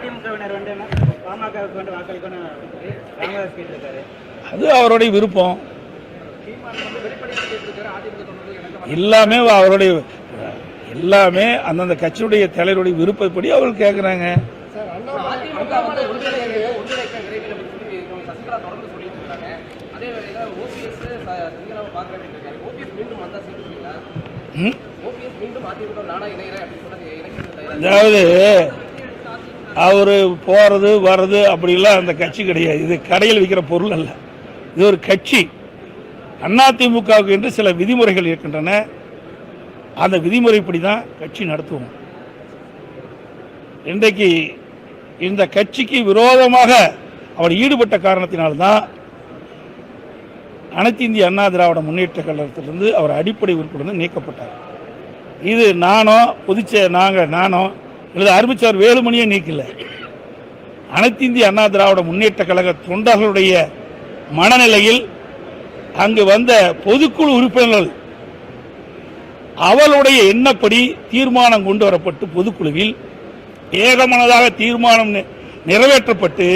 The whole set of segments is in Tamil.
அதிமுகவினர் வந்து என்ன பாமகவுக்கு வந்து வாக்களிக்கணும் ராமதாஸ் கேட்டிருக்காரு. அது அவருடைய விருப்பம். எல்லாமே அவருடைய எல்லாமே அந்தந்த கட்சியுடைய தலைவருடைய விருப்பப்படி அவர்கள் கேட்குறாங்க அதாவது அவர் போகிறது வர்றது அப்படிலாம் அந்த கட்சி கிடையாது. இது கடையில் விற்கிற பொருள் அல்ல. இது ஒரு கட்சி. அதிமுகவுக்கு என்று சில விதிமுறைகள் இருக்கின்றன. அந்த விதிமுறைப்படி தான் கட்சி நடத்துவோம். இன்றைக்கு இந்த கட்சிக்கு விரோதமாக அவர் ஈடுபட்ட காரணத்தினால்தான் அனைத்து இந்திய அண்ணா திராவிட முன்னேற்ற கழகத்திலிருந்து அவர் அடிப்படை உறுப்பினர் நீக்கப்பட்டார். இது நானும் புதுச்சே நாங்கள் நானும் அல்லது அறிவிச்சார் வேலுமணியே நீக்கல. அனைத்து இந்திய அண்ணா திராவிட முன்னேற்ற கழக தொண்டர்களுடைய மனநிலையில் அங்கு வந்த பொதுக்குழு உறுப்பினர்கள் அவளுடைய எண்ணப்படி தீர்மானம் கொண்டு வரப்பட்டு பொதுக்குழுவில் ஏகமனதாக தீர்மானம் நிறைவேற்றப்பட்டு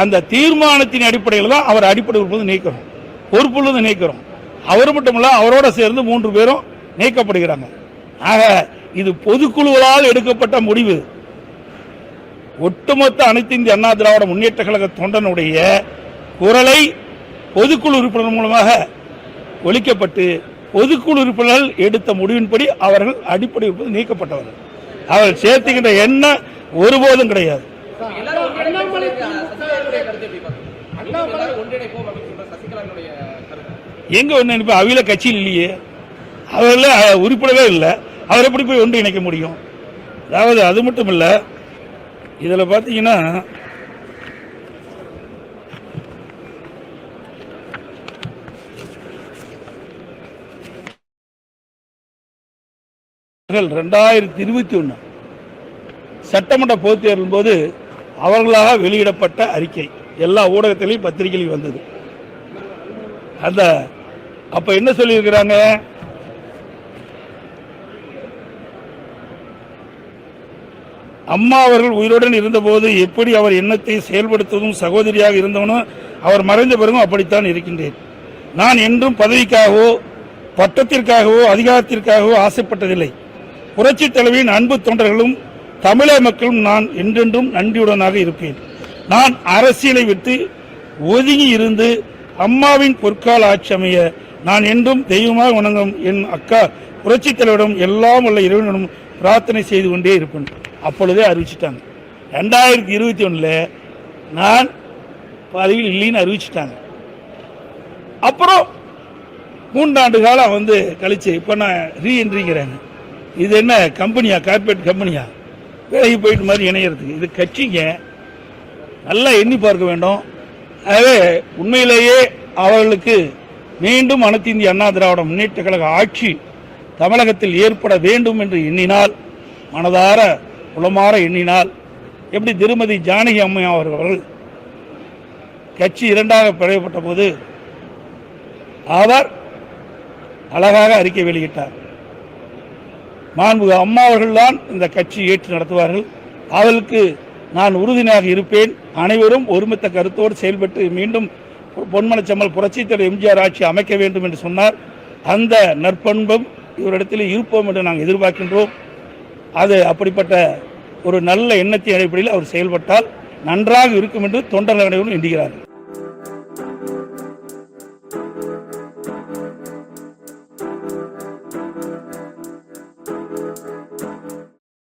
அந்த தீர்மானத்தின் அடிப்படையில் தான் அவர் அடிப்படை உறுப்பினர் நீக்கிறோம். பொறுப்புள்ளது நீக்கிறோம். அவர் மட்டுமல்ல அவரோட சேர்ந்து மூன்று பேரும் நீக்கப்படுகிறாங்க. ஆக இது பொதுக்குழுவால் எடுக்கப்பட்ட முடிவு. ஒட்டுமொத்த அனைத்து இந்திய அண்ணா திராவிட முன்னேற்ற கழக தொண்டனுடைய குரலை பொதுக்குழு உறுப்பினர் மூலமாக ஒழிக்கப்பட்டு பொதுக்குழு உறுப்பினர்கள் எடுத்த முடிவின்படி அவர்கள் அடிப்படை உறுப்பினர் நீக்கப்பட்டவர்கள். அவர்கள் சேர்த்துக்கின்ற எண்ணம் ஒருபோதும் கிடையாது. எல்லாரும் ஒன்றிணைப்பு எங்க ஒன்று அவையில கட்சியில் இல்லையே. அவரில் உறுப்பினரே இல்லை. அவர் எப்படி போய் ஒன்று இணைக்க முடியும்? அதாவது அது மட்டும் இல்லை இதில் பார்த்தீங்கன்னா ரெண்டாயிரத்தி இருபத்தி ஒன்று சட்டமன்ற பொதுத் தேர்தல் போது அவர்களாக வெளியிடப்பட்ட அறிக்கை. எல்லா ஊடகத்திலையும் பத்திரிகையிலையும் வந்தது. அந்த அப்ப என்ன சொல்லியிருக்கிறாங்க? அம்மா அவர்கள் உயிருடன் இருந்தபோது எப்படி அவர் எண்ணத்தை செயல்படுத்துவதும் சகோதரியாக இருந்தவனும் அவர் மறைந்த பிறகும் அப்படித்தான் இருக்கின்றேன். நான் என்றும் பதவிக்காகவோ பட்டத்திற்காகவோ அதிகாரத்திற்காகவோ ஆசைப்பட்டதில்லை. புரட்சி தலைவியின் அன்பு தொண்டர்களும் தமிழக மக்களும் நான் என்றென்றும் நன்றியுடனாக இருப்பேன். நான் அரசியலை விட்டு ஒதுங்கி இருந்து அம்மாவின் பொற்கால ஆட்சி அமைய நான் என்றும் தெய்வமாக உணங்கும் என் அக்கா புரட்சித் தலைவரிடம் எல்லாம் உள்ள இறைவனிடம் பிரார்த்தனை செய்து கொண்டே இருப்பேன். அப்பொழுதே அறிவிச்சிட்டாங்க. ரெண்டாயிரத்தி இருபத்தி ஒன்றில் நான் பதவியில் இல்லைன்னு அறிவிச்சிட்டாங்க. அப்புறம் மூன்றாண்டு காலம் வந்து கழிச்சு இப்போ நான் ரீஎன்ட்ரிங்கிறாங்க இது என்ன கம்பெனியா? கார்பரேட் கம்பெனியா? வேலைக்கு போயிட்டு மாதிரி இணையறதுக்கு. இது கட்சிங்க. நல்லா எண்ணி பார்க்க வேண்டும். ஆகவே உண்மையிலேயே அவர்களுக்கு மீண்டும் அனைத்து இந்திய அண்ணா திராவிட முன்னேற்ற கழக ஆட்சி தமிழகத்தில் ஏற்பட வேண்டும் என்று எண்ணினால் மனதார உளமாற எண்ணினால் எப்படி திருமதி ஜானகி அம்மையா அவர்கள் கட்சி இரண்டாக பிளவுபட்ட போது அவர் அழகாக அறிக்கை வெளியிட்டார். மாண்புக அம்மா அவர்கள்தான் இந்த கட்சி ஏற்று நடத்துவார்கள். அவர்களுக்கு நான் உறுதுணையாக இருப்பேன். அனைவரும் ஒருமித்த கருத்தோடு செயல்பட்டு மீண்டும் பொன்மனச்சம்மல் புரட்சித் எம்ஜிஆர் ஆட்சி அமைக்க வேண்டும் என்று சொன்னார். அந்த நற்பண்பும் இவரிடத்தில் இருப்போம் என்று நாங்கள் எதிர்பார்க்கின்றோம். அது அப்படிப்பட்ட ஒரு நல்ல எண்ணத்தின் அடிப்படையில் அவர் செயல்பட்டால் நன்றாக இருக்கும் என்று தொண்டர்கள் அனைவரும் எண்ணுகிறார்கள்.